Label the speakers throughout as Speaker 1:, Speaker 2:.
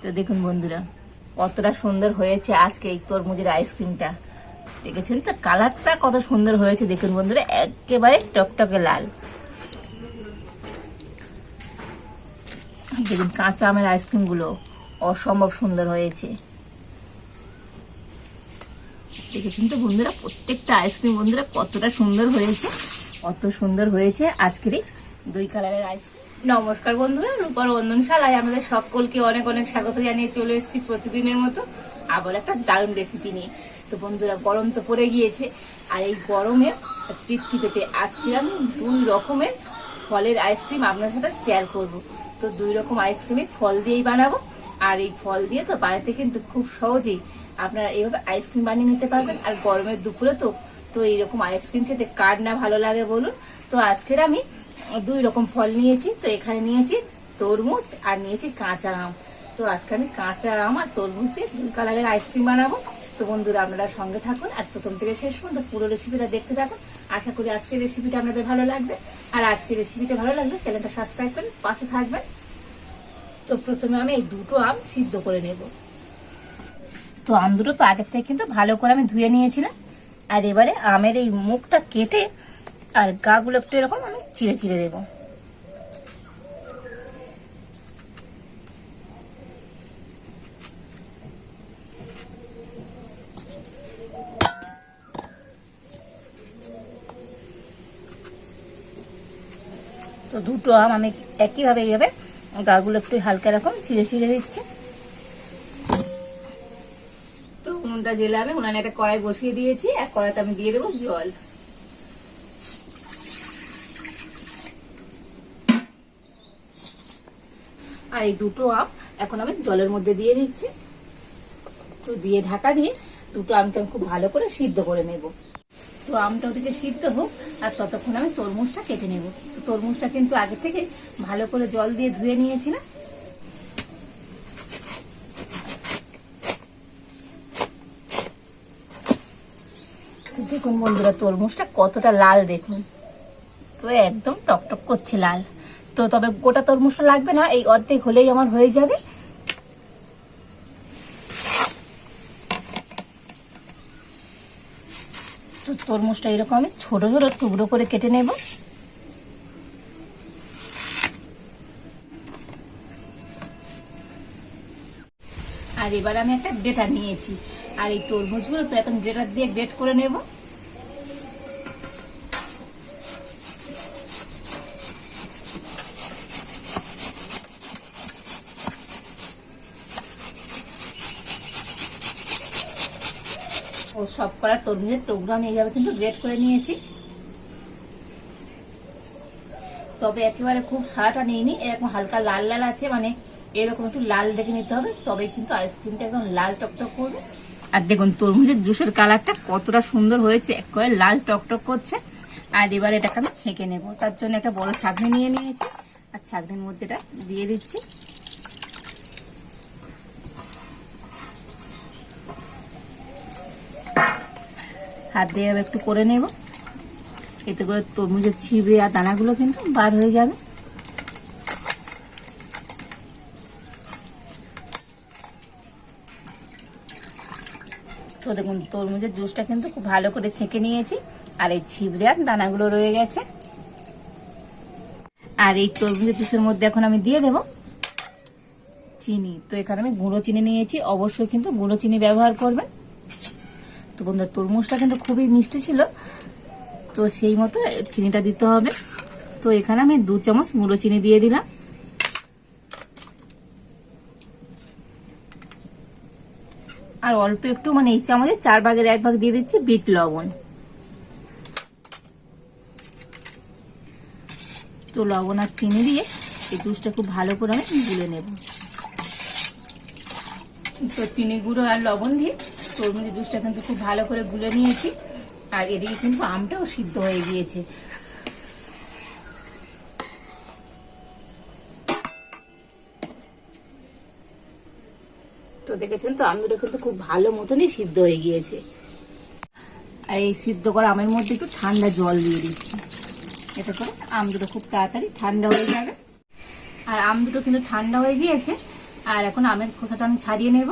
Speaker 1: তো দেখুন বন্ধুরা, কতটা সুন্দর হয়েছে আজকে এই তরমুজের আইসক্রিমটা দেখেছেন তো? কালারটা কত সুন্দর হয়েছে দেখুন বন্ধুরা, একেবারে টকটকে লাল। দেখুন, কাঁচা আমের আইসক্রিমগুলো অসম্ভব সুন্দর হয়েছে। দেখেছেন তো বন্ধুরা, প্রত্যেকটা আইসক্রিম বন্ধুরা কতটা সুন্দর হয়েছে, কত সুন্দর হয়েছে আজকের এই দুই কালারের আইসক্রিম নমস্কার বন্ধুরা রূপার রন্ধনশালায় আমাদের সকলকে অনেক অনেক স্বাগত জানিয়ে চলে এসেছি প্রতিদিনের মতো আবার একটা দারুণ রেসিপি নিয়ে। তো বন্ধুরা, গরম তো পড়ে গিয়েছে, আর এই গরমে তৃপ্তি পেতে আজকে আমি দুই রকমের ফলের আইসক্রিম আপনার সাথে শেয়ার করব। তো দুই রকম আইসক্রিমে ফল দিয়েই বানাবো, আর এই ফল দিয়ে তো বাড়িতে কিন্তু খুব সহজেই আপনারা এইভাবে আইসক্রিম বানিয়ে নিতে পারবেন। আর গরমের দুপুরে তো তো এইরকম আইসক্রিম খেতে কার না ভালো লাগে বলুন। তো আজকের আমি দুই রকম ফল নিয়েছি, তো এখানে নিয়েছি তরমুজ আর নিয়েছি কাঁচা আম। তো আজকে আমি কাঁচা আম আর তরমুজ দিয়ে দুই কালারের আইসক্রিম বানাবো। তো বন্ধুরা, আপনারা সঙ্গে থাকুন আর প্রথম থেকে শেষ পর্যন্ত পুরো রেসিপিটা দেখতে থাকুন। আশা করি আজকের রেসিপিটা আপনাদের ভালো লাগবে। আর আজকের রেসিপিটা ভালো লাগলে চ্যানেলটা সাবস্ক্রাইব করেন পাশে থাকবেন। তো প্রথমে আমি এই দুটো আম সিদ্ধ করে নেব। তো আম দুটো তো আগের থেকে কিন্তু ভালো করে আমি ধুয়ে নিয়েছিলাম। আর এবারে আমের এই মুখটা কেটে আর গাগুলো একটু এরকম আমি চিড়ে চিড়ে দেবো। তো দুটো আম আমি একইভাবে এইভাবে গাগুলো একটু হালকা এরকম চিড়ে চিড়ে দিচ্ছি। তো উনুনটা জেলে আমি উনানে একটা কড়াই বসিয়ে দিয়েছি আর কড়াইতে আমি দিয়ে দেবো জল। আর এই দুটো আম এখন আমি জলের মধ্যে দিয়ে দিচ্ছি। তো দিয়ে ঢাকা দিয়ে দুটো আমকে আমি খুব ভালো করে সিদ্ধ করে নেব। তো আমটা ওদিকে সিদ্ধ হোক, আর ততক্ষণ আমি তরমুজটা কেটে নেব। তো তরমুজটা কিন্তু আগে থেকে ভালো করে জল দিয়ে ধুয়ে নিয়েছিলাম। দেখুন বন্ধুরা, তরমুজটা কতটা লাল দেখুন। তো একদম টকটক করছে লাল। তো তবে গোটা তরমুজটা লাগবে না, এই অর্ধেক হলেই আমার হয়ে যাবে। তো তরমুজটা এরকম আমি ছোট ছোট টুকরো করে কেটে নেব। আর এবার আমি একটা গ্রেটার নিয়েছি। আর এই তরমুজগুলো তো এখন গ্রেটার দিয়ে গ্রেট করে নেব। সব করা তরমুজের টুকরো আমি এইভাবে কিন্তু গ্রেট করে নিয়েছি। তবে একেবারে খুব সারাটা নিইনি, এরকম হালকা লাল লাল আছে মানে এরকম একটু লাল দেখে নিতে হবে তবে কিন্তু আইসক্রিমটা একদম লাল টকটক করবে। আর দেখুন, তরমুজের জুসের কালারটা কতটা সুন্দর হয়েছে, একেবারে লাল টকটক করছে। আর এবার এটাকে আমি ছেঁকে নেব, তার জন্য একটা বড় ছাগনি নিয়ে নিয়েছি। আর ছাগনির মধ্যে এটা দিয়ে দিচ্ছি। হাত দিয়ে একটু করে নেব। এতে করে তরমুজের ছিবড়ে আর দানাগুলো কিন্তু বার হয়ে যাবে। তো দেখুন, তরমুজের জুসটা কিন্তু খুব ভালো করে ছেঁকে নিয়েছি, আর এই ছিবড়ে আর দানাগুলো রয়ে গেছে। আর এই তরমুজের জুসের মধ্যে এখন আমি দিয়ে দেব চিনি। তো এখানে আমি গুঁড়ো চিনি নিয়েছি, অবশ্যই কিন্তু গুঁড়ো চিনি ব্যবহার করবেন। তো বন্ধু তরমুজটা কিন্তু খুবই মিষ্টি ছিল। তো সেই মতো চিনিটা দিতে হবে। তো এখানে আমি দু চামচ গুঁড়ো চিনি দিয়ে দিলাম। আর অল্প একটু মানে এই চামচে চার ভাগের এক ভাগ দিয়ে দিচ্ছি বিট লবণ। তো লবণ আর চিনি দিয়ে এই জুসটা খুব ভালো করে আমি গুলে নেব। তো চিনি গুঁড়ো আর লবণ দিয়ে তরমুজের জুসটা কিন্তু খুব ভালো করে গুলে নিয়েছি। আর এদিকে কিন্তু আমটাও সিদ্ধ হয়ে গিয়েছে। তো দেখেছেন তো, আম দুটো কিন্তু খুব ভালো মতনই সিদ্ধ হয়ে গিয়েছে। আর এই সিদ্ধ করা আমের মধ্যে একটু ঠান্ডা জল দিয়ে দিচ্ছি। এটা করে আম দুটো খুব তাড়াতাড়ি ঠান্ডা হয়ে যাবে। আর আম দুটো কিন্তু ঠান্ডা হয়ে গিয়েছে। আর এখন আমের খোসাটা আমি ছাড়িয়ে নেব।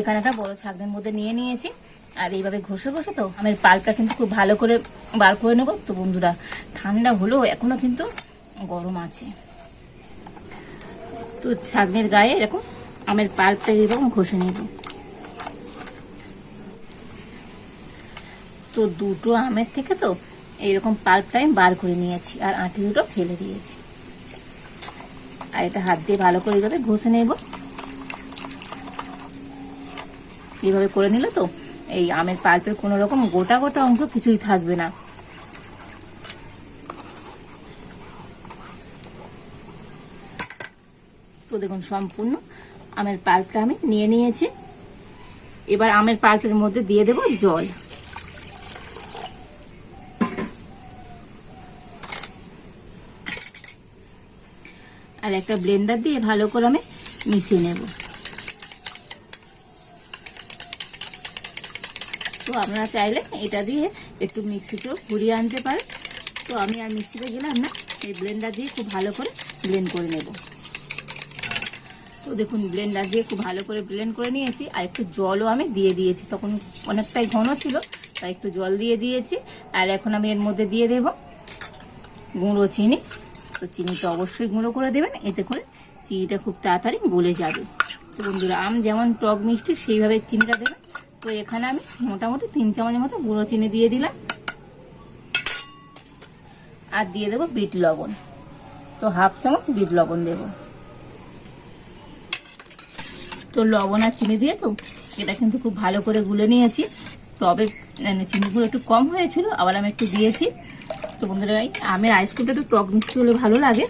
Speaker 1: এখানে একটা বড় ছাগনের মধ্যে নিয়ে নিয়েছি। আর এইভাবে ঘষে ঘষে তো আমের পাল্পটা কিন্তু খুব ভালো করে বার করে নেব। তো বন্ধুরা, ঠান্ডা হলেও এখনও কিন্তু গরম আছে। তো ছাগনের গায়ে এরকম আমের পাল্পটা এরকম ঘষে নেব। তো দুটো আমের থেকে তো এইরকম পাল্পটা আমি বার করে নিয়েছি আর আঁটি দুটো ফেলে দিয়েছি। আর এটা হাত দিয়ে ভালো করে এইভাবে ঘষে নেব। এইভাবে করে নিলে তো এই আমের পাল্পের কোনো রকম গোটা গোটা অংশ কিছুই থাকবে না। তো দেখুন, সম্পূর্ণ আমের পাল্পটা আমি নিয়ে নিয়েছি। এবার আমের পাল্পের মধ্যে দিয়ে দেব জল। আর একটা ব্লেন্ডার দিয়ে ভালো করে আমি মিশিয়ে নেব। তো আপনারা চাইলে এটা দিয়ে একটু মিক্সিতেও ঘুরিয়ে আনতে পারেন। তো আমি আর মিক্সিতে গেলাম না, এই ব্লেন্ডার দিয়ে খুব ভালো করে ব্লেন্ড করে নেব। তো দেখুন ব্লেন্ডার দিয়ে খুব ভালো করে ব্লেন্ড করে নিয়েছি, আর একটু জলও আমি দিয়ে দিয়েছি। তখন অনেকটাই ঘন ছিল, তাই একটু জল দিয়ে দিয়েছি, আর এখন আমি এর মধ্যে দিয়ে দেব গুঁড়ো চিনি। তো চিনি তো অবশ্যই গুঁড়ো করে দেবেন, এতে করে চিনিটা খুব তাড়াতাড়ি গলে যাবে। তো বন্ধুরা, আম যেমন টক মিষ্টি, সেইভাবে চিনিটা দেবেন। তো এখানে আমি মোটামুটি তিন চামচের মতো গুঁড়ো চিনি দিয়ে দিলাম। আর দিয়ে দেবো বিট লবণ। তো হাফ চামচ বিট লবণ দেব। তো লবণ আর চিনি দিয়ে তো এটা কিন্তু খুব ভালো করে গুলে নিয়েছি। তবে চিনিগুলো একটু কম হয়েছিল, আবার আমি একটু দিয়েছি। তো বন্ধুরা আমের আইসক্রিমটা একটু টক মিষ্টি হলে ভালো লাগে।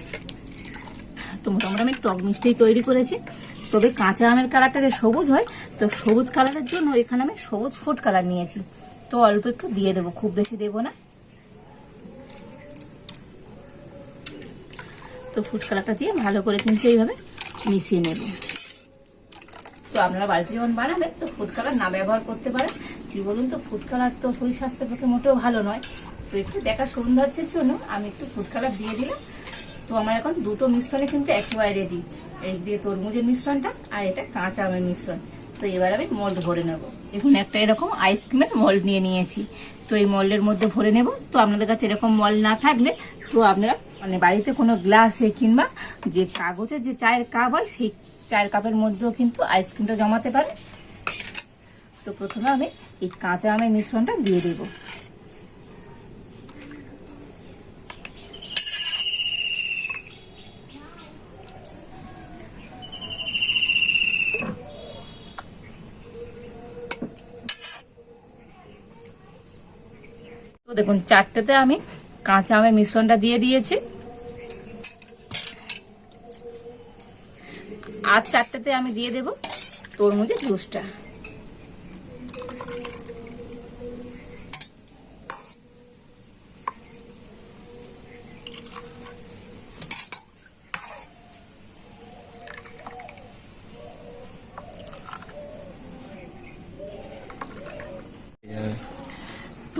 Speaker 1: তো মোটামুটি আমি টক মিষ্টিই তৈরি করেছি। তবে কাঁচা আমের কালারটা যে সবুজ হয় তো সবুজ কালারের জন্য এখানে আমি সবুজ ফুড কালার নিয়েছি। তো অল্প একটু দিয়ে দেবো, খুব বেশি দেবো না। তো ফুড কালারটা দিয়ে ভালো করে কিন্তু এইভাবে মিশিয়ে নেব। তো আপনারা বাড়িতে যখন বানাবেন, তো ফুড কালার না ব্যবহার করতে পারেন। কি বলুন তো, ফুড কালার তো শরীর স্বাস্থ্যের পক্ষে মোটেও ভালো নয়। তো একটু দেখা সৌন্দর্যের জন্য আমি একটু ফুড কালার দিয়ে দিলাম। তো আমার এখন দুটো মিশ্রণে কিন্তু একেবারে রেডি এই দিয়ে তরমুজের মিশ্রণটা আর এটা কাঁচা আমের মিশ্রণ। তো এবার আমি মোল্ড ভরে নেব। দেখুন, একটা এরকম আইসক্রিমের মোল্ড নিয়ে নিয়েছি। তো এই মোল্ডের মধ্যে ভরে নেব। তো আপনাদের কাছে এরকম মল না থাকলে তো আপনারা মানে বাড়িতে কোনো গ্লাসে কিংবা যে কাগজের যে চায়ের কাপ হয়, সেই চায়ের কাপের মধ্যেও কিন্তু আইসক্রিমটা জমাতে পারে তো প্রথমে আমি এই কাঁচা আমের মিশ্রণটা দিয়ে দেবো। দেখুন, চারটাতে আমি কাঁচা আমের মিশ্রণটা দিয়ে দিয়েছি। আর চারটাতে আমি দিয়ে দেব তরমুজের জুসটা।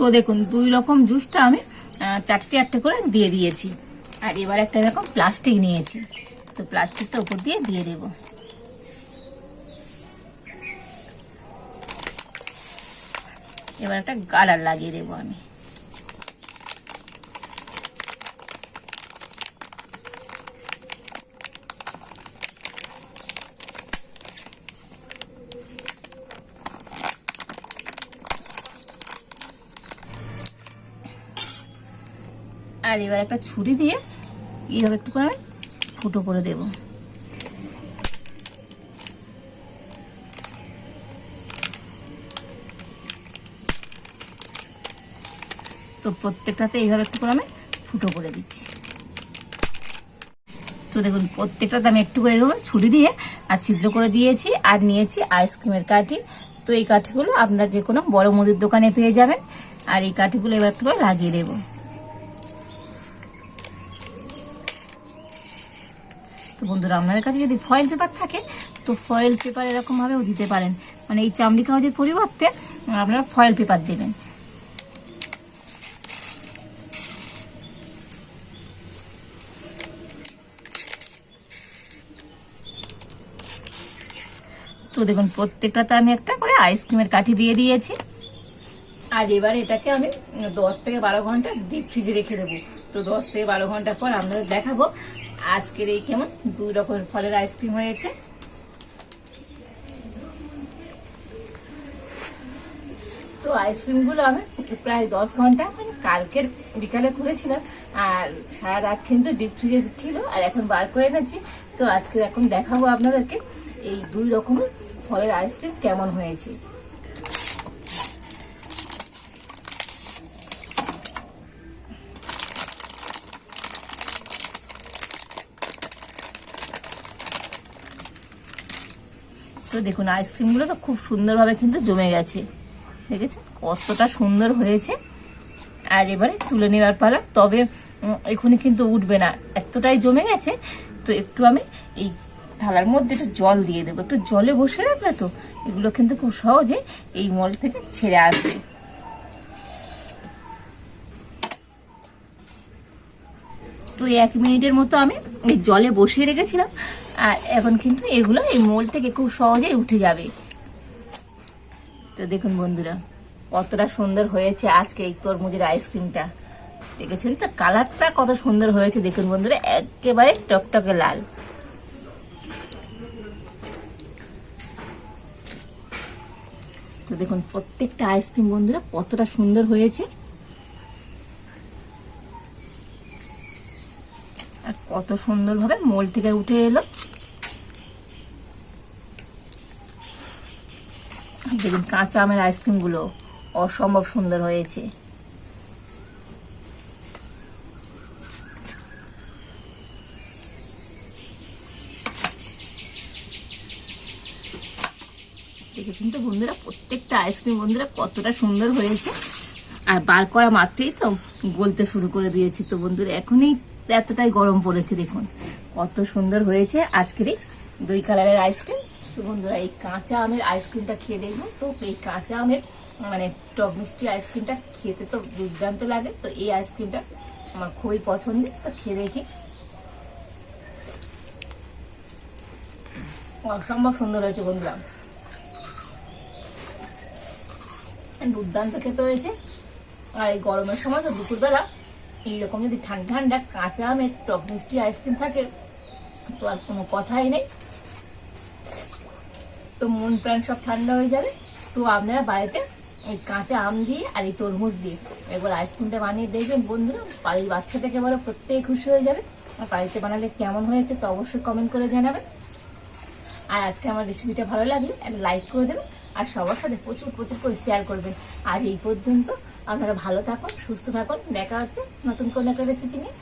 Speaker 1: তো দেখুন, দুই রকম জুসটা আমি চারটে আটটে করে দিয়ে দিয়েছি। আর এবার একটা এরকম প্লাস্টিক নিয়েছি। তো প্লাস্টিকটা উপর দিয়ে দিয়ে দেব। এবার একটা গালার লাগিয়ে দেবো আমি। আর এবার একটা ছুরি দিয়ে এইভাবে একটু করে আমি ফুটো করে দেব। তো প্রত্যেকটাতে এইভাবে একটু করে আমি ফুটো করে দিচ্ছি। তো দেখুন, প্রত্যেকটাতে আমি একটু করে ছুরি দিয়ে আর ছিদ্র করে দিয়েছি আর নিয়েছি আইসক্রিমের কাঠি। তো এই কাঠিগুলো আপনার যে কোনো বড় মুদির দোকানে পেয়ে যাবেন। আর এই কাঠিগুলো এবার একটু করে লাগিয়ে দেবো। তো বন্ধুরা, আপনাদের কাছে যদি ফয়েল পেপার থাকে, তো ফয়েল পেপার এরকমভাবেও দিতে পারেন। মানে এই চামড়ি কাগজের পরিবর্তে আপনারা ফয়েল পেপার দেবেন। তো দেখুন, প্রত্যেকটাতে আমি একটা করে আইসক্রিমের কাঠি দিয়ে দিয়েছি। আর এবার এটাকে আমি দশ থেকে বারো ঘণ্টা ডিপ ফ্রিজে রেখে দেবো। তো দশ থেকে বারো ঘণ্টা পর আপনাদের দেখাবো আজকের এই কেমন? দুই রকমের ফলের আইসক্রিম হয়েছে। তো আইসক্রিমগুলো আমি প্রায় দশ ঘণ্টা মানে কালকের বিকালে করেছিলাম। আর সারা রাত কিন্তু ডিপ ফ্রিজে ছিল, আর এখন বার করে এনেছি। তো আজকে এখন দেখাবো আপনাদেরকে এই দুই রকমের ফলের আইসক্রিম কেমন হয়েছে। তো দেখুন আইসক্রিমগুলো তো খুব সুন্দরভাবে কিন্তু জমে গেছে। দেখেছেন? কতটা সুন্দর হয়েছে। আর এবারে তুলে নেওয়ার পালা। তবে এখনই কিন্তু উঠবে না। এতটাই জমে গেছে, তো একটু আমি এই থালার মধ্যে একটু জল দিয়ে দেবো। একটু জলে বসে রাখলে তো এগুলো কিন্তু খুব সহজে এই মল থেকে ছেড়ে আসবে। তো এক মিনিটের মতো আমি এই জলে বসিয়ে রেখেছিলাম। আর এখন কিন্তু এগুলো এই মোল থেকে খুব সহজেই উঠে যাবে। তো দেখুন বন্ধুরা, কতটা সুন্দর হয়েছে আজকে এই তরমুজের আইসক্রিমটা। দেখেছেন তো? কালারটা কত সুন্দর হয়েছে, দেখুন বন্ধুরা, একেবারে টকটকে লাল। তো দেখুন, প্রত্যেকটা আইসক্রিম বন্ধুরা কতটা সুন্দর হয়েছে। আর কত সুন্দরভাবে মোল থেকে উঠে এলো। দেখুন, কাঁচা আমের আইসক্রিমগুলো অসম্ভব সুন্দর হয়েছে। দেখেছেন তো বন্ধুরা, প্রত্যেকটা আইসক্রিম বন্ধুরা কতটা সুন্দর হয়েছে। আর বার করা মাত্রই তো গলতে শুরু করে দিয়েছি তো বন্ধুরা, এখনই এতটাই গরম পড়েছে, দেখুন। কত সুন্দর হয়েছে আজকের দুই কালারের আইসক্রিম তো বন্ধুরা, এই কাঁচা আমের আইসক্রিমটা খেয়ে দেখব তো এই কাঁচা আমের মানে টক মিষ্টি আইসক্রিমটা খেতে তো দুর্দান্ত লাগে। তো এই আইসক্রিমটা আমার খুবই পছন্দের, তো খেয়ে দেখি। অসম্ভব সুন্দর হয়েছে বন্ধুরা। দুর্দান্ত খেতে হয়েছে। আর এই গরমের সময় তো দুপুরবেলা এইরকম যদি ঠান্ডা ঠান্ডা কাঁচা আমের টক মিষ্টি আইসক্রিম থাকে, তো আর কোনো কথাই নেই। তো মন প্রাণ সব ঠান্ডা হয়ে যাবে। তো আপনারা বাড়িতে এই কাঁচা আম দিয়ে আর এই তরমুজ দিয়ে একবার আইসক্রিমটা বানিয়ে দেখবেন বন্ধুরা। বাড়ির বাচ্চা থেকে বলো প্রত্যেকে খুশি হয়ে যাবে। আর বাড়িতে বানালে কেমন হয়েছে তো অবশ্যই কমেন্ট করে জানাবেন। আর আজকে আমার রেসিপিটা ভালো লাগলে একটা লাইক করে দেবেন। আর সবার সাথে প্রচুর প্রচুর করে শেয়ার করবেন। আজ এই পর্যন্ত আপনারা ভালো থাকুন, সুস্থ থাকুন। দেখা হচ্ছে নতুন কোনো একটা রেসিপি নিয়ে।